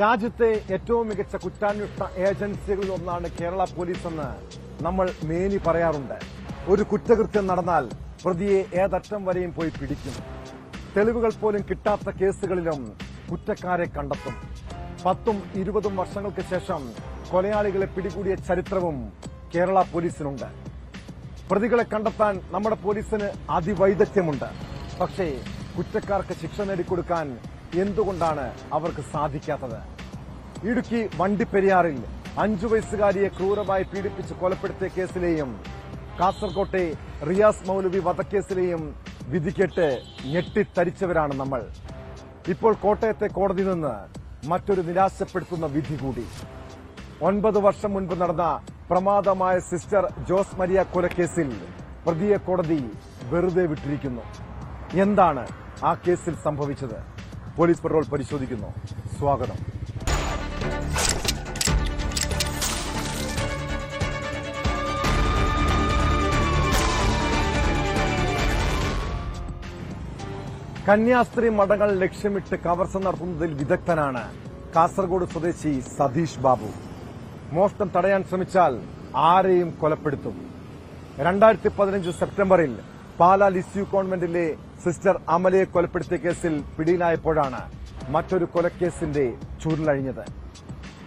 രാജ്യത്തെ ഏറ്റവും മികച്ച കുറ്റാന്വേഷണ ഏജൻസികളിൽ ഒന്നാണ് കേരള പോലീസ് എന്ന് നമ്മൾ മേനി പറയാറുണ്ട്. ഒരു കുറ്റകൃത്യം നടന്നാൽ പ്രതിയെ ഏതറ്റം വരെയും പോയി പിടിക്കും. തെളിവുകൾ പോലും കിട്ടാത്ത കേസുകളിലും കുറ്റക്കാരെ കണ്ടെത്തും. പത്തും ഇരുപതും വർഷങ്ങൾക്ക് ശേഷം കൊലയാളികളെ പിടികൂടിയ ചരിത്രവും കേരള പോലീസിനുണ്ട്. പ്രതികളെ കണ്ടെത്താൻ നമ്മുടെ പോലീസിന് അതിവൈദഗ്ധ്യമുണ്ട്. പക്ഷേ കുറ്റക്കാർക്ക് ശിക്ഷ നേടിക്കൊടുക്കാൻ എന്തുകൊണ്ടാണ് അവർക്ക് സാധിക്കാത്തത്? ഇടുക്കി വണ്ടിപ്പെരിയാറിൽ അഞ്ചു വയസ്സുകാരിയെ ക്രൂരമായി പീഡിപ്പിച്ച് കൊലപ്പെടുത്തിയ കേസിലെയും കാസർകോട്ടെ റിയാസ് മൗലവി വധക്കേസിലെയും വിധിക്കെട്ട് ഞെട്ടിത്തരിച്ചവരാണ് നമ്മൾ. ഇപ്പോൾ കോട്ടയത്തെ കോടതി നിന്ന് മറ്റൊരു നിരാശപ്പെടുത്തുന്ന വിധി കൂടി. ഒൻപത് വർഷം മുൻപ് നടന്ന പ്രമാദമായ സിസ്റ്റർ ജോസ് മരിയ കൊലക്കേസിൽ പ്രതിയെ കോടതി വെറുതെ വിട്ടിരിക്കുന്നു. എന്താണ് ആ കേസിൽ സംഭവിച്ചത്? പോലീസ് പെട്രോൾ പരിശോധിക്കുന്നു സ്വാഗതം കന്യാസ്ത്രീ മഠങ്ങൾ ലക്ഷ്യമിട്ട് കവർച്ച നടത്തുന്നതിൽ വിദഗ്ധനാണ് കാസർഗോഡ് സ്വദേശി സതീഷ് ബാബു. മോഷ്ടം തടയാൻ ശ്രമിച്ചാൽ ആരെയും കൊലപ്പെടുത്തും. രണ്ടായിരത്തി പതിനഞ്ച് സെപ്റ്റംബറിൽ പാലാ ലിസ്യു കോൺവെന്റിലെ സിസ്റ്റർ അമലയെ കൊലപ്പെടുത്തിയ കേസിൽ പിടിയിലായപ്പോഴാണ് മറ്റൊരു കൊലക്കേസിന്റെ ചുരുളഴിഞ്ഞത്.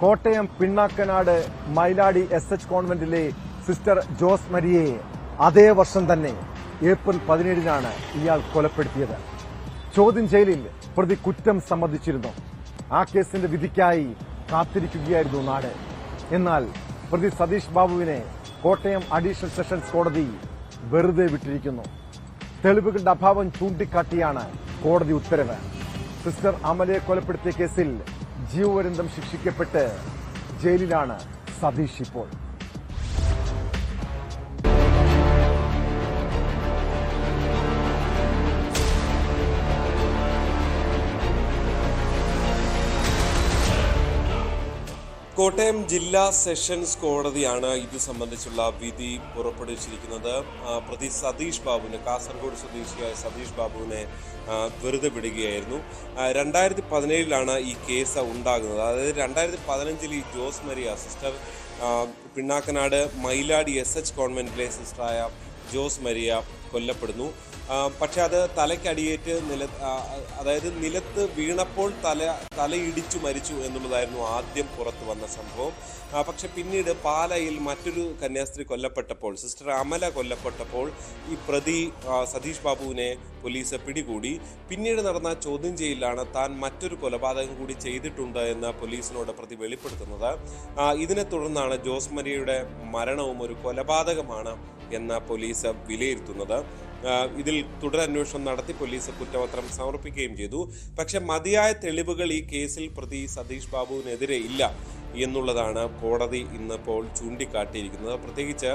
കോട്ടയം പിണ്ണാക്കനാട് മൈലാടി എസ് എച്ച് കോൺവെന്റിലെ സിസ്റ്റർ ജോസ് മരിയെ അതേ വർഷം തന്നെ ഏപ്രിൽ പതിനേഴിനാണ് ഇയാൾ കൊലപ്പെടുത്തിയത്. ചോദ്യം ചെയ്യലിൽ പ്രതി കുറ്റം സമ്മതിച്ചിരുന്നു. ആ കേസിന്റെ വിധിക്കായി കാത്തിരിക്കുകയായിരുന്നു നാട്. എന്നാൽ പ്രതി സതീഷ് ബാബുവിനെ കോട്ടയം അഡീഷണൽ സെഷൻസ് കോടതി വെറുതെ വിട്ടിരിക്കുന്നു. തെളിവുകളുടെ അഭാവം ചൂണ്ടിക്കാട്ടിയാണ് കോടതി ഉത്തരവ്. സിസ്റ്റർ അമലയെ കൊലപ്പെടുത്തിയ കേസിൽ ജീവപര്യന്തം ശിക്ഷിക്കപ്പെട്ട് ജയിലിലാണ് സതീഷ് ഇപ്പോൾ. കോട്ടയം ജില്ലാ സെഷൻസ് കോടതിയാണ് ഇത് സംബന്ധിച്ചുള്ള വിധി പുറപ്പെടുവിച്ചിരിക്കുന്നത്. പ്രതി സതീഷ് ബാബുവിനെ കാസർഗോഡ് സ്വദേശിയായ സതീഷ് ബാബുവിനെ വെറുതെ വിടുകയായിരുന്നു. രണ്ടായിരത്തി പതിനേഴിലാണ് ഈ കേസ് ഉണ്ടാകുന്നത്. അതായത് രണ്ടായിരത്തി പതിനഞ്ചിൽ ഈ Jose Maria sister Pinnakkanad Mailadi S H കോൺവെന്റിലെ സിസ്റ്ററായ ജോസ് മരിയ കൊല്ലപ്പെടുന്നു. പക്ഷെ അത് തലയ്ക്കടിയേറ്റ് നില അതായത് നിലത്ത് വീണപ്പോൾ തല തലയിടിച്ചു മരിച്ചു എന്നുള്ളതായിരുന്നു ആദ്യം പുറത്തു വന്ന സംഭവം. പക്ഷെ പിന്നീട് പാലയിൽ മറ്റൊരു കന്യാസ്ത്രീ കൊല്ലപ്പെട്ടപ്പോൾ സിസ്റ്റർ അമല കൊല്ലപ്പെട്ടപ്പോൾ ഈ പ്രതി സതീഷ് ബാബുവിനെ പോലീസ് പിടികൂടി. പിന്നീട് നടന്ന ചോദ്യം ചെയ്യലാണ് താൻ മറ്റൊരു കൊലപാതകം കൂടി ചെയ്തിട്ടുണ്ട് എന്ന് പോലീസിനോട് പ്രതി വെളിപ്പെടുത്തുന്നത്. ഇതിനെ തുടർന്നാണ് ജോസ് മരിയയുടെ മരണവും ഒരു കൊലപാതകമാണ് എന്ന് പോലീസ് വിലയിരുത്തുന്നത്. ഇതിൽ തുടരന്വേഷണം നടത്തി പോലീസ് കുറ്റപത്രം സമർപ്പിക്കുകയും ചെയ്തു. പക്ഷെ മതിയായ തെളിവുകൾ ഈ കേസിൽ പ്രതി സതീഷ് ബാബുവിനെതിരെ ഇല്ല എന്നുള്ളതാണ് കോടതി ഇന്നിപ്പോൾ ചൂണ്ടിക്കാട്ടിയിരിക്കുന്നത്. പ്രത്യേകിച്ച്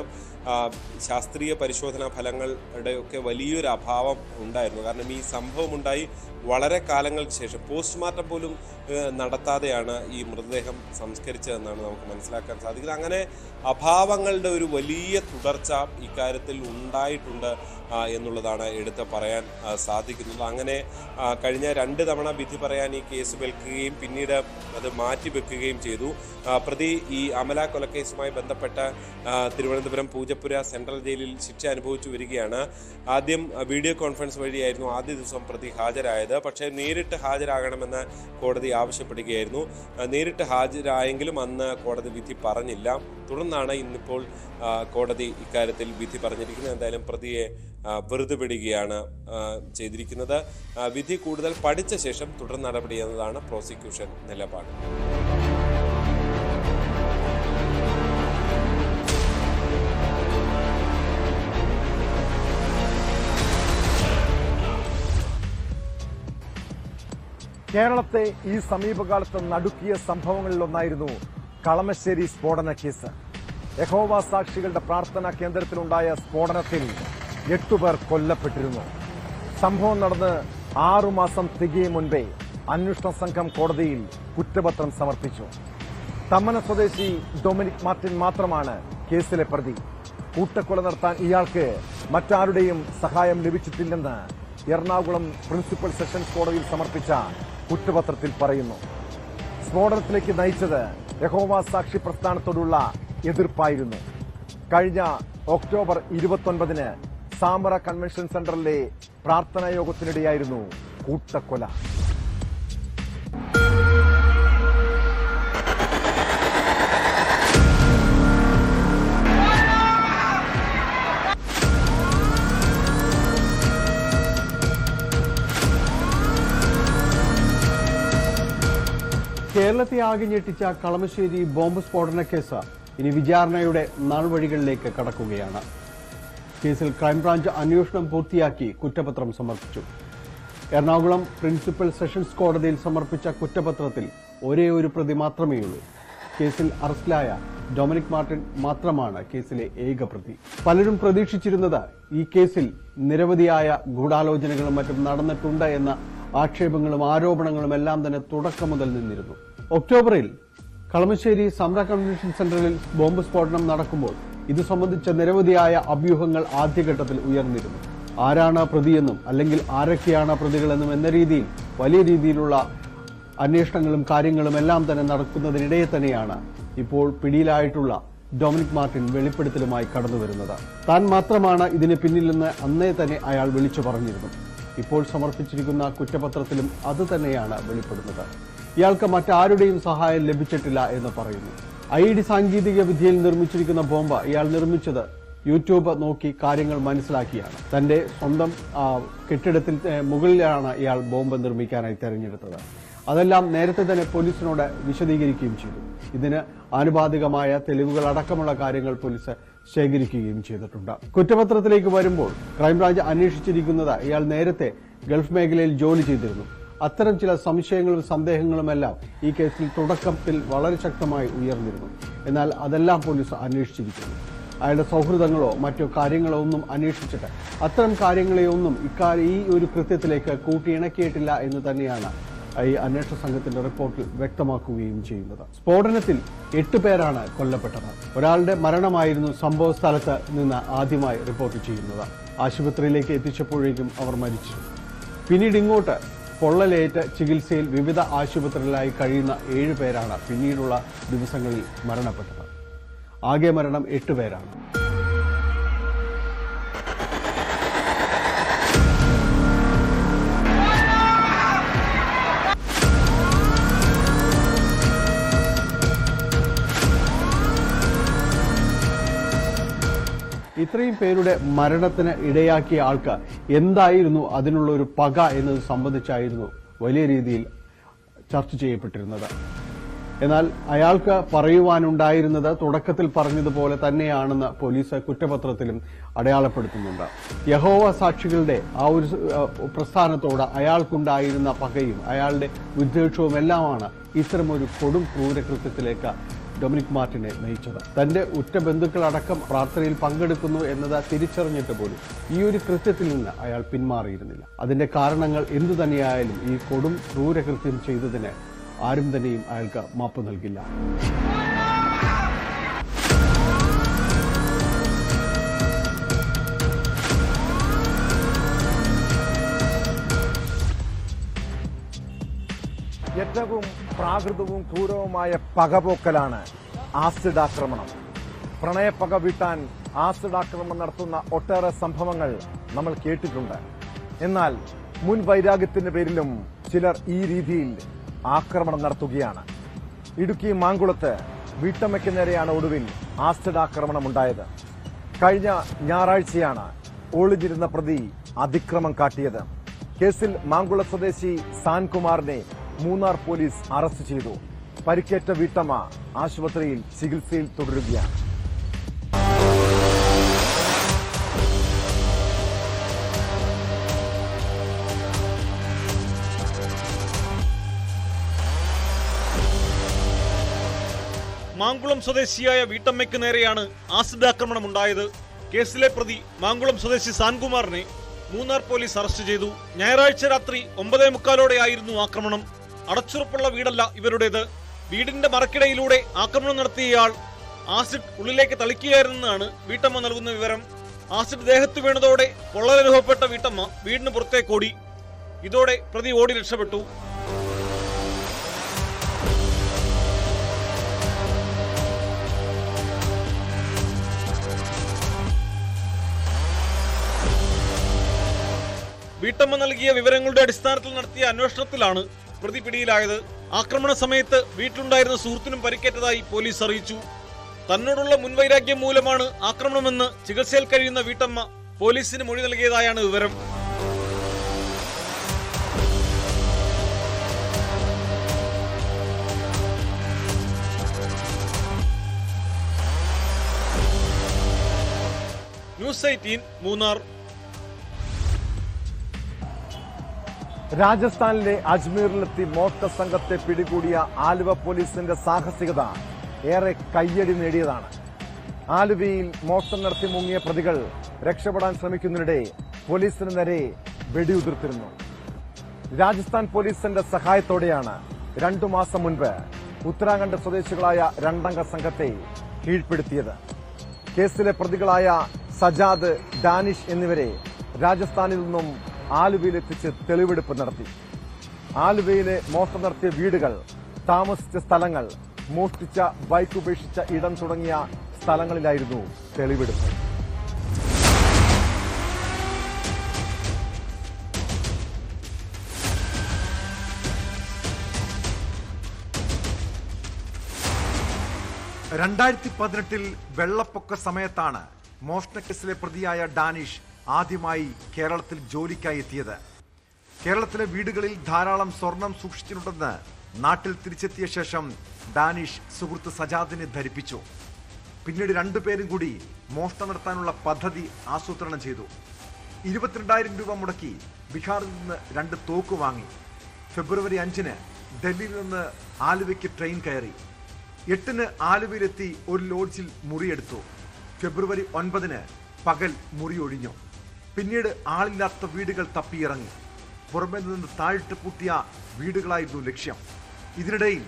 ശാസ്ത്രീയ പരിശോധനാ ഫലങ്ങളുടെ ഒക്കെ വലിയൊരു അഭാവം ഉണ്ടായിരുന്നു. കാരണം ഈ സംഭവം ഉണ്ടായി വളരെ കാലങ്ങൾക്ക് ശേഷം പോസ്റ്റ്മോർട്ടം പോലും നടത്താതെയാണ് ഈ മൃതദേഹം സംസ്കരിച്ചതെന്നാണ് നമുക്ക് മനസ്സിലാക്കാൻ സാധിക്കുന്നത്. അങ്ങനെ അഭാവങ്ങളുടെ ഒരു വലിയ തുടർച്ച ഇക്കാര്യത്തിൽ ഉണ്ടായിട്ടുണ്ട് എന്നുള്ളതാണ് എടുത്ത് പറയാൻ സാധിക്കുന്നത്. അങ്ങനെ കഴിഞ്ഞ രണ്ട് തവണ വിധി പറയാൻ ഈ കേസ് വെൽക്കുകയും പിന്നീട് അത് മാറ്റിവെക്കുകയും ചെയ്തു. പ്രതി ഈ അമല കൊലക്കേസുമായി ബന്ധപ്പെട്ട തിരുവനന്തപുരം തിരുവനന്തപുരം പൂജപ്പുര സെൻട്രൽ ജയിലിൽ ശിക്ഷ അനുഭവിച്ചു വരികയാണ്. ആദ്യം വീഡിയോ കോൺഫറൻസ് വഴിയായിരുന്നു ആദ്യ ദിവസം പ്രതി ഹാജരായത്. പക്ഷേ നേരിട്ട് ഹാജരാകണമെന്ന് കോടതി ആവശ്യപ്പെടുകയായിരുന്നു. നേരിട്ട് ഹാജരായെങ്കിലും അന്ന് കോടതി വിധി പറഞ്ഞില്ല. തുടർന്നാണ് ഇന്നിപ്പോൾ കോടതി ഇക്കാര്യത്തിൽ വിധി പറഞ്ഞിരിക്കുന്നത്. എന്തായാലും പ്രതിയെ വെറുതെ വിടുകയാണ് ചെയ്തിരിക്കുന്നത്. വിധി കൂടുതൽ പഠിച്ച ശേഷം തുടർ നടപടി എന്നതാണ് പ്രോസിക്യൂഷൻ നിലപാട്. കേരളത്തെ ഈ സമീപകാലത്ത് നടുക്കിയ സംഭവങ്ങളിലൊന്നായിരുന്നു കളമശ്ശേരി സ്ഫോടന കേസ്. യഹോവ സാക്ഷികളുടെ പ്രാർത്ഥനാ കേന്ദ്രത്തിലുണ്ടായ സ്ഫോടനത്തിൽ എട്ടുപേർ കൊല്ലപ്പെട്ടിരുന്നു. സംഭവം നടന്ന് ആറുമാസം തികയും മുൻപേ അന്വേഷണ സംഘം കോടതിയിൽ കുറ്റപത്രം സമർപ്പിച്ചു. തമ്മന സ്വദേശി ഡൊമിനിക് മാർട്ടിൻ മാത്രമാണ് കേസിലെ പ്രതി. കൂട്ടക്കൊല നടത്താൻ ഇയാൾക്ക് മറ്റാരുടെയും സഹായം ലഭിച്ചിട്ടില്ലെന്ന് എറണാകുളം പ്രിൻസിപ്പൽ സെഷൻസ് കോടതിയിൽ സമർപ്പിച്ച കുറ്റപത്രത്തിൽ പറയുന്നു. സ്ഫോടനത്തിലേക്ക് നയിച്ചത് യഹോവ സാക്ഷി പ്രസ്ഥാനത്തോടുള്ള എതിർപ്പായിരുന്നു. കഴിഞ്ഞ ഒക്ടോബർ ഇരുപത്തൊൻപതിന് സാമറ കൺവെൻഷൻ സെന്ററിലെ പ്രാർത്ഥനാ യോഗത്തിനിടെയായിരുന്നു കൂട്ടക്കൊല. കേരളത്തെ ആകെ ഞെട്ടിച്ച കളമശ്ശേരി ബോംബ് സ്ഫോടന കേസ് ഇനി വിചാരണയുടെ നാൾവഴികളിലേക്ക് കടക്കുകയാണ്. കേസിൽ ക്രൈംബ്രാഞ്ച് അന്വേഷണം പൂർത്തിയാക്കി കുറ്റപത്രം സമർപ്പിച്ചു. എറണാകുളം പ്രിൻസിപ്പൽ സെഷൻസ് കോടതിയിൽ സമർപ്പിച്ച കുറ്റപത്രത്തിൽ ഒരേ ഒരു പ്രതി മാത്രമേയുള്ളൂ. കേസിൽ അറസ്റ്റിലായ ഡൊമിനിക് മാർട്ടിൻ മാത്രമാണ് കേസിലെ ഏക പ്രതി. പലരും പ്രതീക്ഷിച്ചിരുന്നത് ഈ കേസിൽ നിരവധിയായ ഗൂഢാലോചനകളും മറ്റും നടന്നിട്ടുണ്ട് എന്ന ആക്ഷേപങ്ങളും ആരോപണങ്ങളും എല്ലാം തന്നെ തുടക്കം മുതൽ നിന്നിരുന്നു. ഒക്ടോബറിൽ കളമശ്ശേരി സമര കൺവെൻഷൻ സെന്ററിൽ ബോംബ് സ്ഫോടനം നടക്കുമ്പോൾ ഇത് സംബന്ധിച്ച നിരവധിയായ അഭ്യൂഹങ്ങൾ ആദ്യഘട്ടത്തിൽ ഉയർന്നിരുന്നു. ആരാണ് പ്രതിയെന്നും അല്ലെങ്കിൽ ആരൊക്കെയാണ് പ്രതികളെന്നും എന്ന രീതിയിൽ വലിയ രീതിയിലുള്ള അന്വേഷണങ്ങളും കാര്യങ്ങളും എല്ലാം തന്നെ നടക്കുന്നതിനിടയിൽ തന്നെയാണ് ഇപ്പോൾ പിടിയിലായിട്ടുള്ള ഡൊമിനിക് മാർട്ടിൻ വെളിപ്പെടുത്തലുമായി കടന്നു വരുന്നത്. താൻ മാത്രമാണ് ഇതിന് പിന്നിലെന്ന് അന്നേ തന്നെ അയാൾ വിളിച്ചു പറഞ്ഞിരുന്നു. ഇപ്പോൾ സമർപ്പിച്ചിരിക്കുന്ന കുറ്റപത്രത്തിലും അത് തന്നെയാണ് വെളിപ്പെടുന്നത്. ഇയാൾക്ക് മറ്റാരുടെയും സഹായം ലഭിച്ചിട്ടില്ല എന്ന് പറയുന്നു. ഐ ഡി സാങ്കേതിക വിദ്യയിൽ നിർമ്മിച്ചിരിക്കുന്ന ബോംബ് ഇയാൾ നിർമ്മിച്ചത് യൂട്യൂബ് നോക്കി കാര്യങ്ങൾ മനസ്സിലാക്കിയാണ്. തന്റെ സ്വന്തം കെട്ടിടത്തിൽ മുകളിലാണ് ഇയാൾ ബോംബ് നിർമ്മിക്കാനായി തെരഞ്ഞെടുത്തത്. അതെല്ലാം നേരത്തെ തന്നെ പോലീസിനോട് വിശദീകരിക്കുകയും ചെയ്തു. ഇതിന് ആനുപാതികമായ തെളിവുകൾ അടക്കമുള്ള കാര്യങ്ങൾ പോലീസ് ശേഖരിക്കുകയും ചെയ്തിട്ടുണ്ട്. കുറ്റപത്രത്തിലേക്ക് വരുമ്പോൾ ക്രൈംബ്രാഞ്ച് അന്വേഷിച്ചിരിക്കുന്നത് ഇയാൾ നേരത്തെ ഗൾഫ് മേഖലയിൽ ജോലി ചെയ്തിരുന്നു. അത്തരം ചില സംശയങ്ങളും സന്ദേഹങ്ങളുമെല്ലാം ഈ കേസിൽ തുടക്കത്തിൽ വളരെ ശക്തമായി ഉയർന്നിരുന്നു. എന്നാൽ അതെല്ലാം പോലീസ് അന്വേഷിച്ചിരിക്കുന്നു. അയാളുടെ സൗഹൃദങ്ങളോ മറ്റോ കാര്യങ്ങളോ ഒന്നും അന്വേഷിച്ചിട്ട് അത്തരം കാര്യങ്ങളെയൊന്നും ഇക്കാര്യം ഈ ഒരു കൃത്യത്തിലേക്ക് കൂട്ടിയിണക്കിയിട്ടില്ല എന്ന് തന്നെയാണ് ഈ അന്വേഷണ സംഘത്തിന്റെ റിപ്പോർട്ടിൽ വ്യക്തമാക്കുകയും ചെയ്യുന്നത്. സ്ഫോടനത്തിൽ എട്ട് പേരാണ് കൊല്ലപ്പെട്ടത്. ഒരാളുടെ മരണമായിരുന്നു സംഭവ സ്ഥലത്ത് നിന്ന് ആദ്യമായി റിപ്പോർട്ട് ചെയ്യുന്നത്. ആശുപത്രിയിലേക്ക് എത്തിച്ചപ്പോഴേക്കും അവർ മരിച്ചു. പിന്നീട് ഇങ്ങോട്ട് പൊള്ളലേറ്റ് ചികിത്സയിൽ വിവിധ ആശുപത്രികളിലായി കഴിയുന്ന ഏഴ് പേരാണ് പിന്നീടുള്ള ദിവസങ്ങളിൽ മരണപ്പെട്ടത്. ആകെ മരണം എട്ട് പേരാണ്. ഇത്രയും പേരുടെ മരണത്തിന് ഇടയാക്കിയ ആൾക്ക് എന്തായിരുന്നു അതിനുള്ള ഒരു പക എന്നത് സംബന്ധിച്ചായിരുന്നു വലിയ രീതിയിൽ ചർച്ച ചെയ്യപ്പെട്ടിരുന്നത്. എന്നാൽ അയാൾക്ക് പറയുവാനുണ്ടായിരുന്നത് തുടക്കത്തിൽ പറഞ്ഞതുപോലെ തന്നെയാണെന്ന് പോലീസ് കുറ്റപത്രത്തിലും അടയാളപ്പെടുത്തുന്നുണ്ട്. യഹോവ സാക്ഷികളുടെ ആ ഒരു പ്രസ്ഥാനത്തോട് അയാൾക്കുണ്ടായിരുന്ന പകയും അയാളുടെ വിദ്വേഷവും എല്ലാമാണ് ഇത്തരമൊരു കൊടും ക്രൂരകൃത്യത്തിലേക്ക് ഡൊമിനിക് മാർട്ടിനെ നയിച്ചത്. തന്റെ ഉറ്റ ബന്ധുക്കളടക്കം പ്രാർത്ഥനയിൽ പങ്കെടുക്കുന്നു എന്നത് തിരിച്ചറിഞ്ഞിട്ട് പോലും ഈ ഒരു കൃത്യത്തിൽ നിന്ന് അയാൾ പിന്മാറിയിരുന്നില്ല. അതിന്റെ കാരണങ്ങൾ എന്തു തന്നെയായാലും ഈ കൊടും ക്രൂരകൃത്യം ചെയ്തതിന് ആരും തന്നെയും അയാൾക്ക് മാപ്പ് നൽകില്ല. ഏറ്റവും പ്രാകൃതവും ക്രൂരവുമായ പകപോക്കലാണ് ആസിഡ് ആക്രമണം പ്രണയപ്പക വീട്ടാൻ ആസിഡ് ആക്രമണം നടത്തുന്ന ഒട്ടേറെ സംഭവങ്ങൾ നമ്മൾ കേട്ടിട്ടുണ്ട്. എന്നാൽ മുൻ വൈരാഗ്യത്തിന്റെ പേരിലും ചിലർ ഈ രീതിയിൽ ആക്രമണം നടത്തുകയാണ്. ഇടുക്കി മാങ്കുളത്ത് വീട്ടമ്മയ്ക്ക് നേരെയാണ് ഒടുവിൽ ആസിഡ് ആക്രമണം ഉണ്ടായത് കഴിഞ്ഞ ഞായറാഴ്ചയാണ് ഒളിഞ്ഞിരുന്ന പ്രതി അതിക്രമം കാട്ടിയത്. കേസിൽ മാങ്കുള സ്വദേശി സാൻകുമാറിനെ മൂന്നാർ പോലീസ് അറസ്റ്റ് ചെയ്തു. പരിക്കേറ്റ വീട്ടമ്മ ആശുപത്രിയിൽ ചികിത്സയിൽ തുടരുകയാണ്. മാങ്കുളം സ്വദേശിയായ വീട്ടമ്മയ്ക്ക് നേരെയാണ് ആസിഡ് ആക്രമണം ഉണ്ടായത് കേസിലെ പ്രതി മാങ്കുളം സ്വദേശി സാൻകുമാറിനെ മൂന്നാർ പോലീസ് അറസ്റ്റ് ചെയ്തു. ഞായറാഴ്ച രാത്രി ഒമ്പതേ മുക്കാലോടെയായിരുന്നു ആക്രമണം. അടച്ചുറപ്പുള്ള വീടല്ല ഇവരുടേത്. വീടിന്റെ മറക്കിടയിലൂടെ ആക്രമണം നടത്തിയ ഇയാൾ ആസിഡ് ഉള്ളിലേക്ക് തളിക്കുകയായിരുന്നെന്നാണ് വീട്ടമ്മ നൽകുന്ന വിവരം. ആസിഡ് ദേഹത്ത് വീണതോടെ പൊള്ളലനുഭവപ്പെട്ട വീട്ടമ്മ വീടിന് പുറത്തേക്കോടി. ഇതോടെ പ്രതി ഓടി രക്ഷപ്പെട്ടു. വീട്ടമ്മ നൽകിയ വിവരങ്ങളുടെ അടിസ്ഥാനത്തിൽ നടത്തിയ അന്വേഷണത്തിലാണ് പ്രതി പിടിയിലായത്. ആക്രമണ സമയത്ത് വീട്ടിലുണ്ടായിരുന്ന സുഹൃത്തിനും പരിക്കേറ്റതായി പോലീസ് അറിയിച്ചു. തന്നോടുള്ള മുൻവൈരാഗ്യം മൂലമാണ് ആക്രമണമെന്ന് ചികിത്സയിൽ കഴിയുന്ന വീട്ടമ്മ പോലീസിന് മൊഴി നൽകിയതായാണ് വിവരം. News eighteen Munnar. രാജസ്ഥാനിലെ അജ്മീറിലെത്തി മോട്ട സംഘത്തെ പിടികൂടിയ ആലുവ പോലീസിന്റെ സാഹസികത ഏറെ കയ്യടി നേടിയതാണ്. ആലുവയിൽ മോട്ടം നടത്തി മുങ്ങിയ പ്രതികൾ രക്ഷപ്പെടാൻ ശ്രമിക്കുന്നതിനിടെ പോലീസിന് നേരെ വെടിയുതിർത്തിരുന്നു. രാജസ്ഥാൻ പോലീസിന്റെ സഹായത്തോടെയാണ് രണ്ടു മാസം മുൻപ് ഉത്തരാഖണ്ഡ് സ്വദേശികളായ രണ്ടംഗ സംഘത്തെ കീഴ്പ്പെടുത്തിയത്. കേസിലെ പ്രതികളായ സജാദ് ഡാനിഷ് എന്നിവരെ രാജസ്ഥാനിൽ നിന്നും ആലുവയിലെത്തിച്ച് തെളിവെടുപ്പ് നടത്തി. ആലുവയിലെ മോഷണം നടത്തിയ വീടുകൾ താമസിച്ച സ്ഥലങ്ങൾ മോഷ്ടിച്ച ബൈക്ക് ഉപേക്ഷിച്ച ഇടം തുടങ്ങിയ സ്ഥലങ്ങളിലായിരുന്നു തെളിവെടുപ്പ്. രണ്ടായിരത്തി പതിനെട്ടിൽ വെള്ളപ്പൊക്ക സമയത്താണ് മോഷണക്കേസിലെ പ്രതിയായ ഡാനിഷ് ആദ്യമായി കേരളത്തിൽ ജോലിക്കായി എത്തിയത്. കേരളത്തിലെ വീടുകളിൽ ധാരാളം സ്വർണം സൂക്ഷിച്ചിട്ടുണ്ടെന്ന് നാട്ടിൽ തിരിച്ചെത്തിയ ശേഷം ഡാനിഷ് സുഹൃത്ത് സജാദിനെ ധരിപ്പിച്ചു. പിന്നീട് രണ്ടുപേരും കൂടി മോഷണം നടത്താനുള്ള പദ്ധതി ആസൂത്രണം ചെയ്തു. ഇരുപത്തിരണ്ടായിരം രൂപ മുടക്കി ബീഹാറിൽ നിന്ന് രണ്ട് തോക്ക് വാങ്ങി. ഫെബ്രുവരി അഞ്ചിന് ഡൽഹിയിൽ നിന്ന് ആലുവയ്ക്ക് ട്രെയിൻ കയറി. എട്ടിന് ആലുവയിലെത്തി ഒരു ലോഡ്ജിൽ മുറിയെടുത്തു. ഫെബ്രുവരി ഒൻപതിന് പകൽ മുറി ഒഴിഞ്ഞു പിന്നീട് ആളില്ലാത്ത വീടുകൾ തപ്പിയിറങ്ങി. പുറമെ നിന്ന് താഴ്ത്ത് പൂട്ടിയ വീടുകളായിരുന്നു ലക്ഷ്യം. ഇതിനിടയിൽ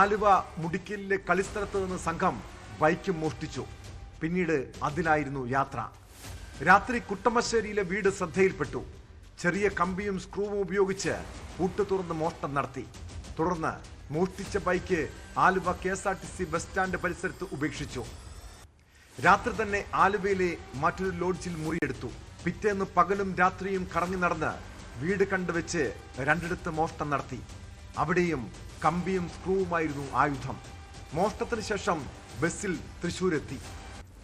ആലുവ മുടിക്കലിലെ കളിസ്ഥലത്ത് നിന്ന് സംഘം ബൈക്ക് മോഷ്ടിച്ചു. പിന്നീട് അതിലായിരുന്നു യാത്ര. രാത്രി കുട്ടമശ്ശേരിയിലെ വീട് ശ്രദ്ധയിൽപ്പെട്ടു. ചെറിയ കമ്പിയും സ്ക്രൂവും ഉപയോഗിച്ച് പൂട്ട് തുറന്ന് മോഷ്ടം നടത്തി. തുടർന്ന് മോഷ്ടിച്ച bike Aluva K S R T C bus stand പരിസരത്ത് ഉപേക്ഷിച്ചു. രാത്രി തന്നെ ആലുവയിലെ മറ്റൊരു ലോഡ്ജിൽ മുറിയെടുത്തു. പിറ്റേന്ന് പകലും രാത്രിയും കറങ്ങി നടന്ന് വീട് കണ്ടുവെച്ച് രണ്ടിടത്ത് മോഷ്ടം നടത്തി. അവിടെയും കമ്പിയും സ്ക്രൂവുമായിരുന്നു ആയുധം. മോഷ്ടത്തിന് ശേഷം ബസ്സിൽ തൃശൂരെത്തി.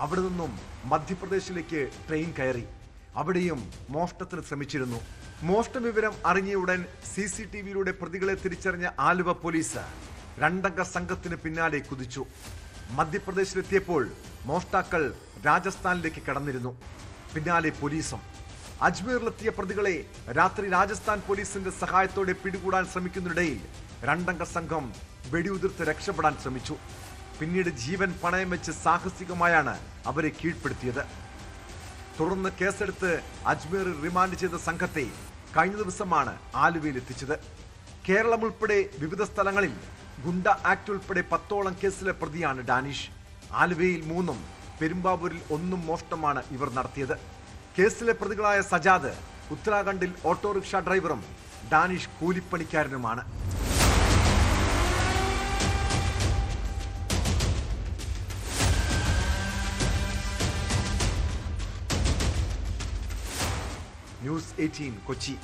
അവിടെ നിന്നും മധ്യപ്രദേശിലേക്ക് ട്രെയിൻ കയറി. അവിടെയും മോഷ്ടത്തിന് ശ്രമിച്ചിരുന്നു. മോഷ്ട വിവരം അറിഞ്ഞ ഉടൻ സി സി ടി വിയിലൂടെ പ്രതികളെ തിരിച്ചറിഞ്ഞ ആലുവ പോലീസ് രണ്ടംഗ സംഘത്തിന് പിന്നാലെ കുതിച്ചു. മധ്യപ്രദേശിലെത്തിയപ്പോൾ മോഷ്ടാക്കൾ രാജസ്ഥാനിലേക്ക് കടന്നിരുന്നു. പിന്നാലെ പോലീസും. അജ്മീറിലെത്തിയ പ്രതികളെ രാത്രി രാജസ്ഥാൻ പോലീസിന്റെ സഹായത്തോടെ പിടികൂടാൻ ശ്രമിക്കുന്നതിനിടയിൽ രണ്ടംഗ സംഘം വെടിയുതിർത്ത് രക്ഷപ്പെടാൻ ശ്രമിച്ചു. പിന്നീട് ജീവൻ പണയം വെച്ച് സാഹസികമായാണ് അവരെ കീഴ്പ്പെടുത്തിയത്. തുടർന്ന് കേസെടുത്ത് അജ്മീറിൽ റിമാൻഡ് ചെയ്ത സംഘത്തെ കഴിഞ്ഞ ദിവസമാണ് ആലുവയിൽ എത്തിച്ചത്. കേരളം ഉൾപ്പെടെ വിവിധ സ്ഥലങ്ങളിൽ ഗുണ്ട ആക്ട് ഉൾപ്പെടെ പത്തോളം കേസിലെ പ്രതിയാണ് ഡാനിഷ്. ആലുവയിൽ മൂന്നും പെരുമ്പാവൂരിൽ ഒന്നും മോഷ്ടമാണ് ഇവർ നടത്തിയത്. കേസിലെ പ്രതികളായ സജാദ് ഉത്തരാഖണ്ഡിൽ ഓട്ടോറിക്ഷ ഡ്രൈവറും ഡാനിഷ് കൂലിപ്പണിക്കാരനുമാണ്. News eighteen Kochi.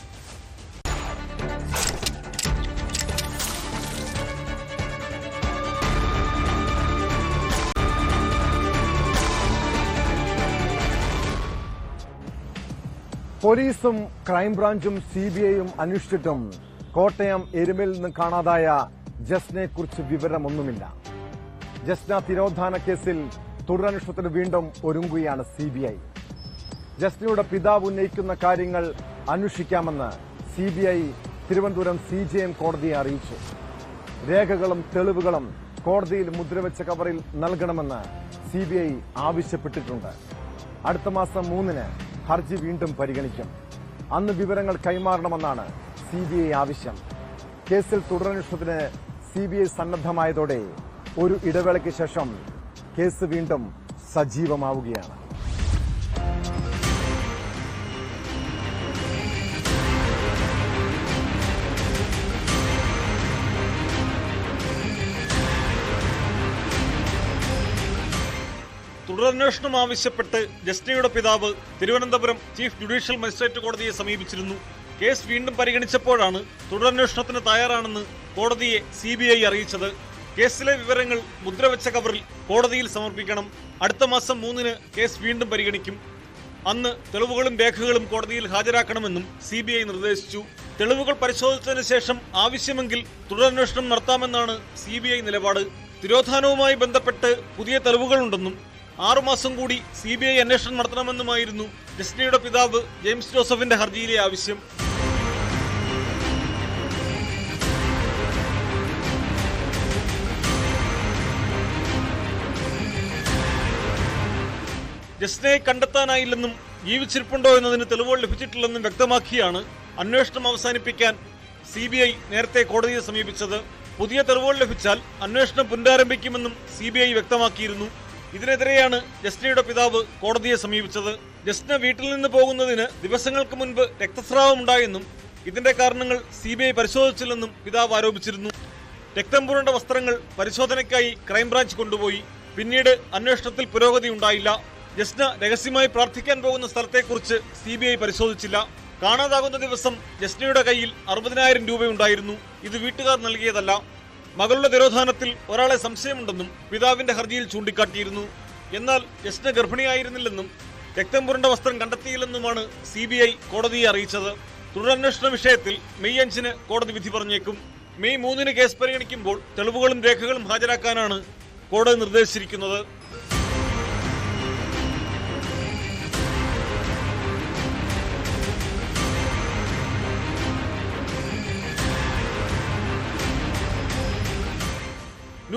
പോലീസും ക്രൈംബ്രാഞ്ചും സി ബി ഐയും അന്വേഷിച്ചിട്ടും കോട്ടയം എരുമയിൽ നിന്ന് കാണാതായ ജസ്നെ കുറിച്ച് വിവരമൊന്നുമില്ല. ജസ്ന തിരോധാന കേസിൽ തുടരന്വേഷണത്തിന് വീണ്ടും ഒരുങ്ങുകയാണ് സി ബി ഐ ജസ്നയുടെ പിതാവ് ഉന്നയിക്കുന്ന കാര്യങ്ങൾ അന്വേഷിക്കാമെന്ന് C B I Thiruvananthapuram C J M കോടതിയെ അറിയിച്ചു. രേഖകളും തെളിവുകളും കോടതിയിൽ മുദ്രവെച്ച കവറിൽ നൽകണമെന്ന് സി ബി ഐ ആവശ്യപ്പെട്ടിട്ടുണ്ട്. അടുത്ത മാസം മൂന്നിന് ഹർജി വീണ്ടും പരിഗണിക്കും. അന്ന് വിവരങ്ങൾ കൈമാറണമെന്നാണ് സി ബി ഐ ആവശ്യം. കേസിൽ തുടരന്വേഷണത്തിന് സി ബി ഐ സന്നദ്ധമായതോടെ ഒരു ഇടവേളയ്ക്ക് ശേഷം കേസ് വീണ്ടും സജീവമാവുകയാണ്. തുടരന്വേഷണം ആവശ്യപ്പെട്ട് ജസ്റ്റിയുടെ പിതാവ് തിരുവനന്തപുരം ചീഫ് ജുഡീഷ്യൽ മജിസ്ട്രേറ്റ് കോടതിയെ സമീപിച്ചിരുന്നു. കേസ് വീണ്ടും പരിഗണിച്ചപ്പോഴാണ് തുടരന്വേഷണത്തിന് തയ്യാറാണെന്ന് കോടതിയെ സി അറിയിച്ചത്. കേസിലെ വിവരങ്ങൾ മുദ്രവെച്ച കവറിൽ കോടതിയിൽ സമർപ്പിക്കണം. അടുത്ത മാസം മൂന്നിന് കേസ് വീണ്ടും പരിഗണിക്കും. അന്ന് തെളിവുകളും രേഖകളും കോടതിയിൽ ഹാജരാക്കണമെന്നും സി നിർദ്ദേശിച്ചു. തെളിവുകൾ പരിശോധിച്ചതിന് ശേഷം ആവശ്യമെങ്കിൽ തുടരന്വേഷണം നടത്താമെന്നാണ് സി നിലപാട്. തിരോധാനവുമായി ബന്ധപ്പെട്ട് പുതിയ തെളിവുകളുണ്ടെന്നും ആറുമാസം കൂടി സി ബി ഐ അന്വേഷണം നടത്തണമെന്നുമായിരുന്നു ജസ്നയുടെ പിതാവ് ജെയിംസ് ജോസഫിന്റെ ഹർജിയിലെ ആവശ്യം. ജസ്റ്റിനെ കണ്ടെത്താനായില്ലെന്നും ജീവിച്ചിരിപ്പുണ്ടോ എന്നതിന് തെളിവുകൾ ലഭിച്ചിട്ടില്ലെന്നും വ്യക്തമാക്കിയാണ് അന്വേഷണം അവസാനിപ്പിക്കാൻ സി ബി ഐ നേരത്തെ കോടതിയെ സമീപിച്ചത്. പുതിയ തെളിവുകൾ ലഭിച്ചാൽ അന്വേഷണം പുനരാരംഭിക്കുമെന്നും സി വ്യക്തമാക്കിയിരുന്നു. ഇതിനെതിരെയാണ് ജസ്നയുടെ പിതാവ് കോടതിയെ സമീപിച്ചത്. ജസ്ന വീട്ടിൽ നിന്ന് പോകുന്നതിന് ദിവസങ്ങൾക്ക് മുൻപ് രക്തസ്രാവമുണ്ടായെന്നും ഇതിന്റെ കാരണങ്ങൾ സി ബി ഐ പരിശോധിച്ചില്ലെന്നും പിതാവ് ആരോപിച്ചിരുന്നു. രക്തം പുരണ്ട വസ്ത്രങ്ങൾ പരിശോധനയ്ക്കായി ക്രൈംബ്രാഞ്ച് കൊണ്ടുപോയി. പിന്നീട് അന്വേഷണത്തിൽ പുരോഗതി ഉണ്ടായില്ല. ജസ്ന രഹസ്യമായി പ്രാർത്ഥിക്കാൻ പോകുന്ന സ്ഥലത്തെക്കുറിച്ച് സി ബി ഐ പരിശോധിച്ചില്ല. കാണാതാകുന്ന ദിവസം ജസ്നയുടെ കയ്യിൽ അറുപതിനായിരം രൂപയുണ്ടായിരുന്നു. ഇത് വീട്ടുകാർ നൽകിയതല്ല. മകളുടെ തിരോധാനത്തിൽ ഒരാളെ സംശയമുണ്ടെന്നും പിതാവിന്റെ ഹർജിയിൽ ചൂണ്ടിക്കാട്ടിയിരുന്നു. എന്നാൽ യശ്ന ഗർഭിണിയായിരുന്നില്ലെന്നും രക്തം പുരണ്ട വസ്ത്രം കണ്ടെത്തിയില്ലെന്നുമാണ് സി ബി ഐ കോടതിയെ അറിയിച്ചത്. തുടരന്വേഷണ വിഷയത്തിൽ മെയ് അഞ്ചിന് കോടതി വിധി പറഞ്ഞേക്കും. മെയ് മൂന്നിന് കേസ് പരിഗണിക്കുമ്പോൾ തെളിവുകളും രേഖകളും ഹാജരാക്കാനാണ് കോടതി നിർദ്ദേശിച്ചിരിക്കുന്നത്.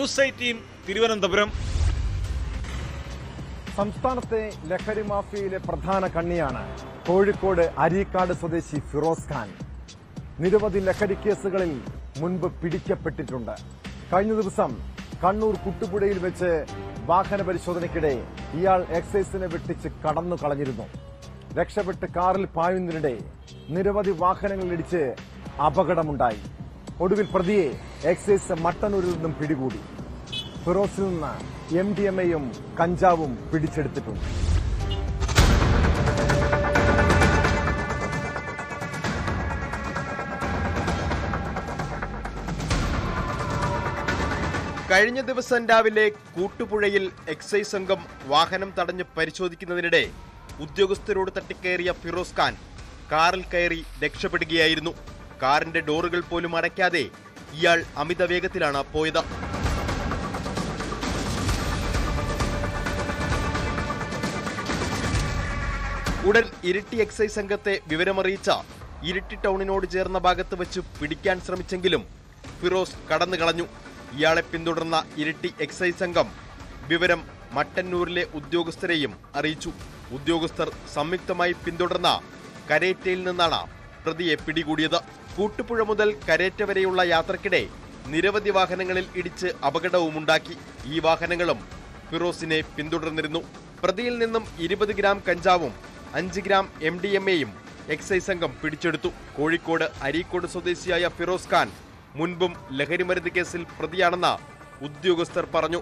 ന്യൂസ് തിരുവനന്തപുരം. സംസ്ഥാനത്തെ ലഹരി മാഫിയയിലെ പ്രധാന കണ്ണിയാണ് കോഴിക്കോട് അരീക്കാട് സ്വദേശി ഫിറോസ് ഖാൻ. നിരവധി ലഹരി കേസുകളിൽ മുൻപ് പിടിക്കപ്പെട്ടിട്ടുണ്ട്. കഴിഞ്ഞ ദിവസം കണ്ണൂർ കുട്ടുപുഴയിൽ വെച്ച് വാഹന പരിശോധനയ്ക്കിടെ ഇയാൾ എക്സൈസിനെ വെട്ടിച്ച് കടന്നു കളഞ്ഞിരുന്നു. രക്ഷപ്പെട്ട് കാറിൽ പായുന്നതിനിടെ നിരവധി വാഹനങ്ങളിലിടിച്ച് അപകടമുണ്ടായി. ഒടുവിൽ പ്രതിയെ എക്സൈസ് മട്ടന്നൂരിൽ നിന്നും പിടികൂടി. ഫിറോസിൽ നിന്ന് എം ഡി എം എയും കഞ്ചാവും പിടിച്ചെടുത്തിട്ടുണ്ട്. കഴിഞ്ഞ ദിവസം രാവിലെ കൂട്ടുപുഴയിൽ എക്സൈസ് സംഘം വാഹനം തടഞ്ഞ് പരിശോധിക്കുന്നതിനിടെ ഉദ്യോഗസ്ഥരോട് തട്ടിക്കയറിയ ഫിറോസ് ഖാൻ കാറിൽ കയറി രക്ഷപ്പെടുകയായിരുന്നു. കാറിന്റെ ഡോറുകൾ പോലും അടയ്ക്കാതെ ഇയാൾ അമിത വേഗത്തിലാണ് പോയത്. ഉടൻ ഇരിട്ടി എക്സൈസ് സംഘത്തെ വിവരമറിയിച്ച ഇരിട്ടി ടൗണിനോട് ചേർന്ന ഭാഗത്ത് വെച്ച് പിടിക്കാൻ ശ്രമിച്ചെങ്കിലും ഫിറോസ് കടന്നു കളഞ്ഞു. ഇയാളെ പിന്തുടർന്ന ഇരിട്ടി എക്സൈസ് സംഘം വിവരം മട്ടന്നൂരിലെ ഉദ്യോഗസ്ഥരെയും അറിയിച്ചു. ഉദ്യോഗസ്ഥർ സംയുക്തമായി പിന്തുടർന്ന കരേറ്റയിൽ നിന്നാണ് പ്രതിയെ പിടികൂടിയത്. കൂട്ടുപുഴ മുതൽ കരേറ്റ വരെയുള്ള യാത്രക്കിടെ നിരവധി വാഹനങ്ങളിൽ ഇടിച്ച് അപകടവുമുണ്ടാക്കി. ഈ വാഹനങ്ങളും ഫിറോസിനെ പിന്തുടർന്നിരുന്നു. പ്രതിയിൽ നിന്നും ഇരുപത് ഗ്രാം കഞ്ചാവും അഞ്ച് ഗ്രാം എം ഡി എം എയും എക്സൈസ് സംഘം പിടിച്ചെടുത്തു. കോഴിക്കോട് അരീക്കോട് സ്വദേശിയായ ഫിറോസ് ഖാൻ മുൻപും ലഹരിമരുന്ന് കേസിൽ പ്രതിയാണെന്ന ഉദ്യോഗസ്ഥർ പറഞ്ഞു.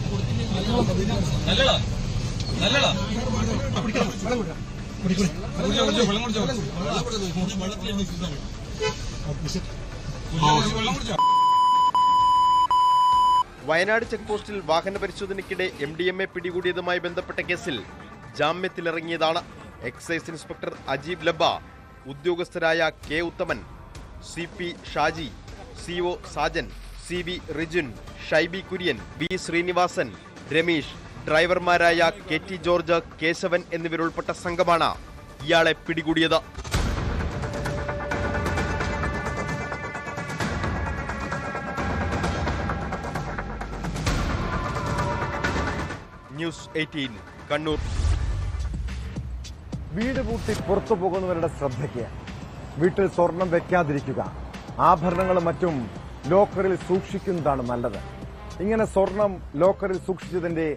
വയനാട് ചെക്ക് പോസ്റ്റിൽ വാഹന പരിശോധനയ്ക്കിടെ എം ഡി എം എ പിടികൂടിയതുമായി ബന്ധപ്പെട്ട കേസിൽ ജാമ്യത്തിലിറങ്ങിയതാണ് എക്സൈസ് ഇൻസ്പെക്ടർ അജീബ് ലബ ഉദ്യോഗസ്ഥരായ K Uthaman C P Shaji C O Sajan C V Rijun Shaibi Kurian B Sreenivasan Ramesh ഡ്രൈവർമാരായ K T George Keshavan എന്നിവരുൾപ്പെട്ട സംഘമാണ് ഇയാളെ പിടികൂടിയത്. News eighteen Kannur. വീട് പൂട്ടി പുറത്തു പോകുന്നവരുടെ ശ്രദ്ധയ്ക്ക്. വീട്ടിൽ സ്വർണം വെക്കാതിരിക്കുക. ആഭരണങ്ങളും മറ്റും ലോക്കറിൽ സൂക്ഷിക്കുന്നതാണ് നല്ലത്. ഇങ്ങനെ സ്വർണം ലോക്കറിൽ സൂക്ഷിച്ചതിന്റെ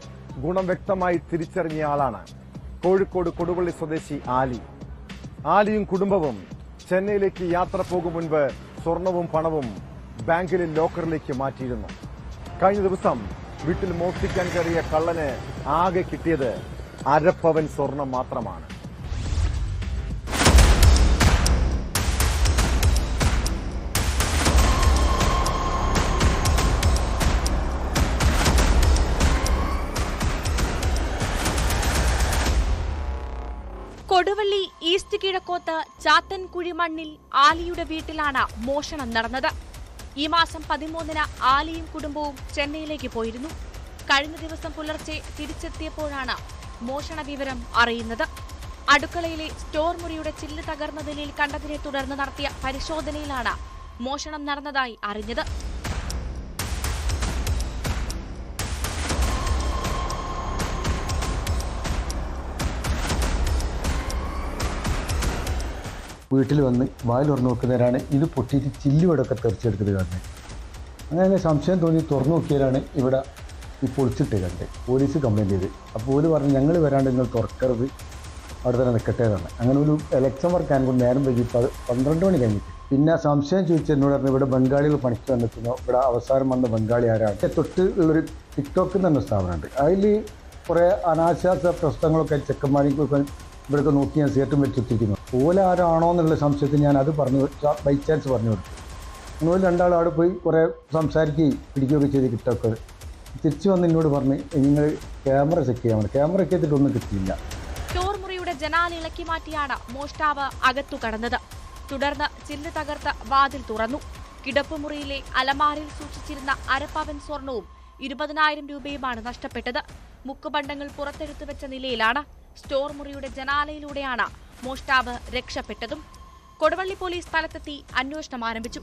ഗുണം വ്യക്തമായി തിരിച്ചറിഞ്ഞ ആളാണ് കോഴിക്കോട് കൊടുവള്ളി സ്വദേശി ആലി. ആലിയും കുടുംബവും ചെന്നൈയിലേക്ക് യാത്ര പോകും മുൻപ് സ്വർണവും പണവും ബാങ്കിലെ ലോക്കറിലേക്ക് മാറ്റിയിരുന്നു. കഴിഞ്ഞ ദിവസം വീട്ടിൽ മോഷ്ടിക്കാൻ കയറിയ കള്ളന് ആകെ കിട്ടിയത് അരപ്പവൻ സ്വർണം മാത്രമാണ്. കിഴക്കോത്ത് ചാത്തൻകുഴി മണ്ണിൽ ആലിയുടെ വീട്ടിലാണ് മോഷണം നടന്നത്. ഈ മാസം പതിമൂന്നിന് ആലിയും കുടുംബവും ചെന്നൈയിലേക്ക് പോയിരുന്നു. കഴിഞ്ഞ ദിവസം പുലർച്ചെ തിരിച്ചെത്തിയപ്പോഴാണ് മോഷണ വിവരം അറിയുന്നത്. അടുക്കളയിലെ സ്റ്റോർ മുറിയുടെ ചില്ല് തകർന്ന നിലയിൽ കണ്ടതിനെ തുടർന്ന് നടത്തിയ പരിശോധനയിലാണ് മോഷണം നടന്നതായി അറിഞ്ഞത്. വീട്ടിൽ വന്ന് വായിൽ തുറന്നു നോക്കുന്നവരാണ്. ഇത് പൊട്ടിയിട്ട് ചില്ലുവടൊക്കെ തെറിച്ചെടുത്തത് കാണുന്നത്. അങ്ങനെ സംശയം തോന്നി തുറന്നു നോക്കിയവരാണ് ഇവിടെ ഈ പൊളിച്ചിട്ട് കണ്ട് പോലീസ് കംപ്ലയിന്റ് ചെയ്ത്. അപ്പോൾ ഓൽ പറഞ്ഞു ഞങ്ങൾ വരാണ്ട് നിങ്ങൾ തുറക്കരുത്. അവിടെ തന്നെ നിൽക്കട്ടെ എന്നാണ് അങ്ങനെ ഒരു എലക്ഷൻ വർക്ക് ആയതുകൊണ്ട് നേരം വൈകി പന്ത്രണ്ട് മണി കഴിഞ്ഞിട്ട്. പിന്നെ സംശയം ചോദിച്ചു എന്നോട് പറഞ്ഞു ഇവിടെ ബംഗാളികൾ പണിക്ക് വന്നിട്ടുണ്ടോ? ഇവിടെ അവസാനം വന്ന ബംഗാളി ആരാണ്? തൊട്ട് ഉള്ളൊരു ടിക്ടോക്ക് പറഞ്ഞ സ്ഥാപനമുണ്ട്. അതിൽ കുറേ അനാശാസ പ്രശ്നങ്ങളൊക്കെ ചെക്കന്മാരിക്കൊക്കെ ഇവിടെയൊക്കെ നോക്കി ഞാൻ സീറ്റും വെച്ചെത്തിക്കുന്നു ഓല ആരാണോ എന്നുള്ള സംശയത്തിൽ ഞാൻ അത് പറഞ്ഞു ബൈ ചാൻസ് പറഞ്ഞു കൊടുത്തു. നിങ്ങൾ രണ്ടാൾ അവിടെ പോയി കുറേ സംസാരിക്കുകയും പിടിക്കുകയൊക്കെ ചെയ്ത് കിട്ടൊക്കെ. തിരിച്ചു വന്ന് എന്നോട് പറഞ്ഞ് നിങ്ങൾ ക്യാമറ ചെക്ക് ചെയ്യാൻ ക്യാമറ ചെക്ക് ചെയ്തിട്ടൊന്നും കിട്ടിയില്ല. സ്റ്റോർ മുറിയുടെ ജനാല ഇളക്കി മാറ്റിയാണ് മോഷ്ടാവ് അകത്തു കടന്നത്. തുടർന്ന് ചില്ല് തകർത്ത് വാതിൽ തുറന്നു. കിടപ്പുമുറിയിലെ അലമാരിൽ സൂക്ഷിച്ചിരുന്ന അരപ്പവൻ സ്വർണവും ഇരുപതിനായിരം രൂപയുമാണ് നഷ്ടപ്പെട്ടത്. മുക്കുപണ്ടങ്ങൾ പുറത്തെടുത്തു വെച്ച നിലയിലാണ് സ്റ്റോർ മുറിയുടെ ജനാലയിലൂടെയാണ് മോഷ്ടാവ് രക്ഷപ്പെട്ടതും. കൊടുവള്ളി പോലീസ് സ്ഥലത്തെത്തി അന്വേഷണം ആരംഭിച്ചു.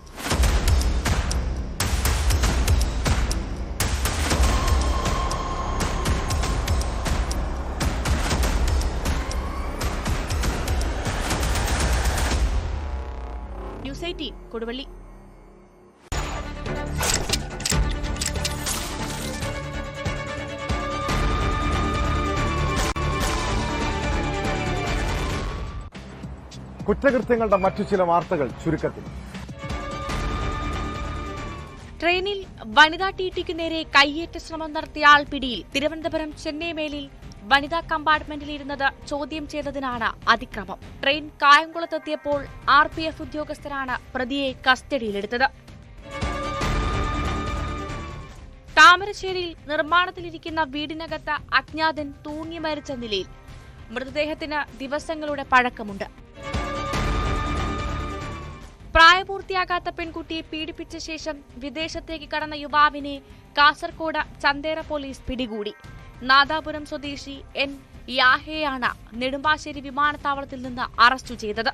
News eighteen Koduvally. കുറ്റകൃത്യങ്ങളുടെ മറ്റു ചില വാർത്തകൾ ചുരുക്കത്തിൽ. ട്രെയിനിൽ വനിതാ ടിടിക്ക് നേരെ കയ്യേറ്റ ശ്രമം നടത്തിയ ആൾ പിടിയിൽ തിരുവനന്തപുരം ചെന്നൈ മേലിൽ വനിതാ കമ്പാർട്ട്മെന്റിൽ ഇരുന്നത് ചോദ്യം ചെയ്തതിനാണ് അതിക്രമം. ട്രെയിൻ കായംകുളത്തെത്തിയപ്പോൾ ആർ പി എഫ് ഉദ്യോഗസ്ഥരാണ് പ്രതിയെ കസ്റ്റഡിയിലെടുത്തത്. താമരശ്ശേരിയിൽ നിർമ്മാണത്തിലിരിക്കുന്ന വീടിനകത്ത് അജ്ഞാതൻ തൂങ്ങി മരിച്ച നിലയിൽ. മൃതദേഹത്തിന് ദിവസങ്ങളുടെ പഴക്കമുണ്ട്. പ്രായപൂർത്തിയാകാത്ത പെൺകുട്ടിയെ പീഡിപ്പിച്ച ശേഷം വിദേശത്തേക്ക് കടന്ന യുവാവിനെ കാസർകോട് ചന്തേര പോലീസ് പിടികൂടി. നാദാപുരം സ്വദേശി എൻ. യാഹെയാണ് നെടുമ്പാശ്ശേരി വിമാനത്താവളത്തിൽ നിന്ന് അറസ്റ്റ് ചെയ്തത്.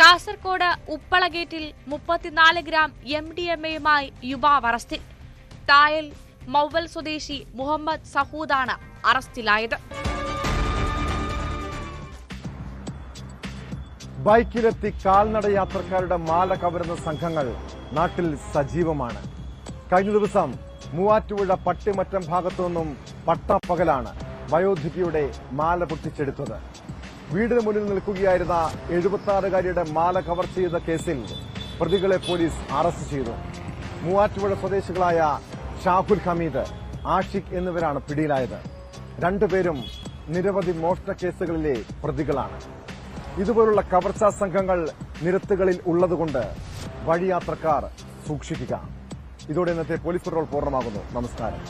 കാസർകോട് ഉപ്പളഗേറ്റിൽ മുപ്പത്തിനാല് ഗ്രാം എം ഡി എം എയുമായി യുവാവ് അറസ്റ്റിൽ. തായൽ മൗവൽ സ്വദേശി മുഹമ്മദ് സഹൂദാണ് അറസ്റ്റിലായത്. ബൈക്കിലെത്തി കാൽനട യാത്രക്കാരുടെ മാല കവരുന്ന സംഘങ്ങൾ നാട്ടിൽ സജീവമാണ്. കഴിഞ്ഞ ദിവസം മൂവാറ്റുപുഴ പട്ടിമറ്റം ഭാഗത്തു നിന്നും പട്ടപ്പകലാണ് വയോധികയുടെ മാല പൊട്ടിച്ചെടുത്തത്. വീടിന് മുന്നിൽ നിൽക്കുകയായിരുന്ന എഴുപത്തി മാല കവർ ചെയ്ത കേസിൽ പ്രതികളെ പോലീസ് അറസ്റ്റ് ചെയ്തു. മൂവാറ്റുപുഴ സ്വദേശികളായ ഷാഹുൽ ഹമീദ് ആഷിഖ് എന്നിവരാണ് പിടിയിലായത്. രണ്ടുപേരും നിരവധി മോഷണ കേസുകളിലെ പ്രതികളാണ്. ഇതുപോലുള്ള കവർച്ചാ സംഘങ്ങൾ നിരത്തുകളിൽ ഉള്ളതുകൊണ്ട് വഴിയാത്രക്കാർ സൂക്ഷിക്കുക. ഇതോടെ ഇന്നത്തെ പോലീസ് പെട്രോൾ പൂർണമാകുന്നു. നമസ്കാരം.